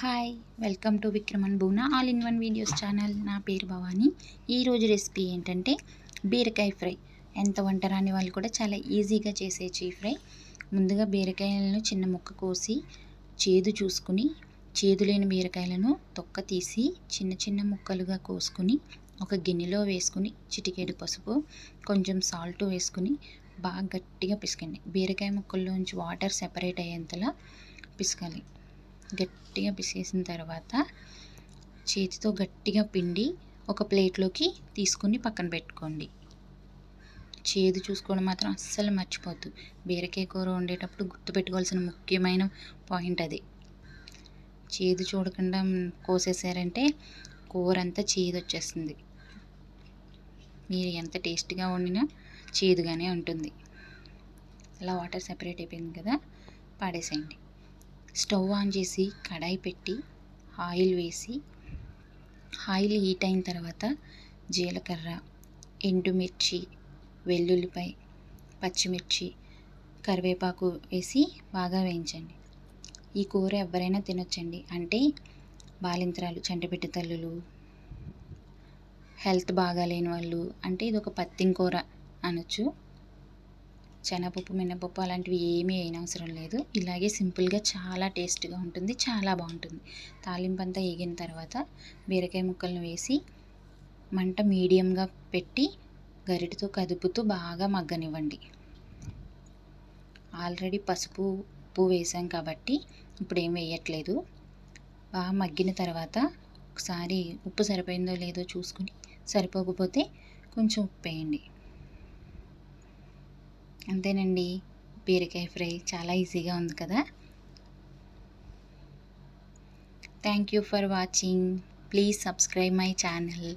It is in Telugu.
Hi welcome to Vikraman బూనా all in one videos channel నా పేరు భవానీ. ఈరోజు రెసిపీ ఏంటంటే బీరకాయ ఫ్రై. ఎంత వంట రాని వాళ్ళు కూడా చాలా ఈజీగా చేసే చీ ఫ్రై. ముందుగా బీరకాయలను చిన్న ముక్క కోసి చేదు చూసుకుని చేదు లేని బీరకాయలను తొక్క తీసి చిన్న చిన్న ముక్కలుగా కోసుకుని ఒక గిన్నెలో వేసుకుని చిటికేడు పసుపు కొంచెం సాల్ట్ వేసుకుని బాగా గట్టిగా పిసకండి. బీరకాయ ముక్కల్లోంచి వాటర్ సెపరేట్ అయ్యేంతలా పిసకాలి. గట్టిగా పిసికేసిన తర్వాత చేతితో గట్టిగా పిండి ఒక ప్లేట్లోకి తీసుకుని పక్కన పెట్టుకోండి. చేదు చూసుకోవడం మాత్రం అస్సలు మర్చిపోద్దు బీరకాయ కూర వండేటప్పుడు గుర్తుపెట్టుకోవాల్సిన ముఖ్యమైన పాయింట్ అది. చేదు చూడకుండా కోసేసారంటే కూర అంతా చేదు వచ్చేస్తుంది. మీరు ఎంత టేస్ట్గా వండినా చేదుగానే ఉంటుంది. అలా వాటర్ సెపరేట్ అయిపోయింది కదా పాడేసేయండి. స్టవ్ ఆన్ చేసి కడాయి పెట్టి ఆయిల్ వేసి ఆయిల్ హీట్ అయిన తర్వాత జీలకర్ర ఎండుమిర్చి వెల్లుల్లిపై పచ్చిమిర్చి కరివేపాకు వేసి బాగా వేయించండి. ఈ కూర ఎవరైనా తినొచ్చండి. అంటే బాలింతరాలు చంటిబిడ్డ తల్లులు హెల్త్ బాగాలేని వాళ్ళు అంటే ఇది ఒక పత్తింగ్ కూర అనొచ్చు. శనగపప్పు మినపప్పు అలాంటివి ఏమీ అవసరం లేదు. ఇలాగే సింపుల్గా చాలా టేస్ట్గా ఉంటుంది చాలా బాగుంటుంది. తాలింపు అంతా వేగిన తర్వాత బీరకాయ ముక్కలను వేసి మంట మీడియంగా పెట్టి గరిటతో కదుపుతూ బాగా మగ్గనివ్వండి. ఆల్రెడీ పసుపు ఉప్పు వేసాం కాబట్టి ఇప్పుడు ఏం వేయట్లేదు. బాగా మగ్గిన తర్వాత ఒకసారి ఉప్పు సరిపోయిందో లేదో చూసుకుని సరిపోకపోతే కొంచెం ఉప్పు వేయండి. అంతేనండి. బీరకాయ ఫ్రై చాలా ఈజీగా ఉంది కదా. Thank you for watching please subscribe my channel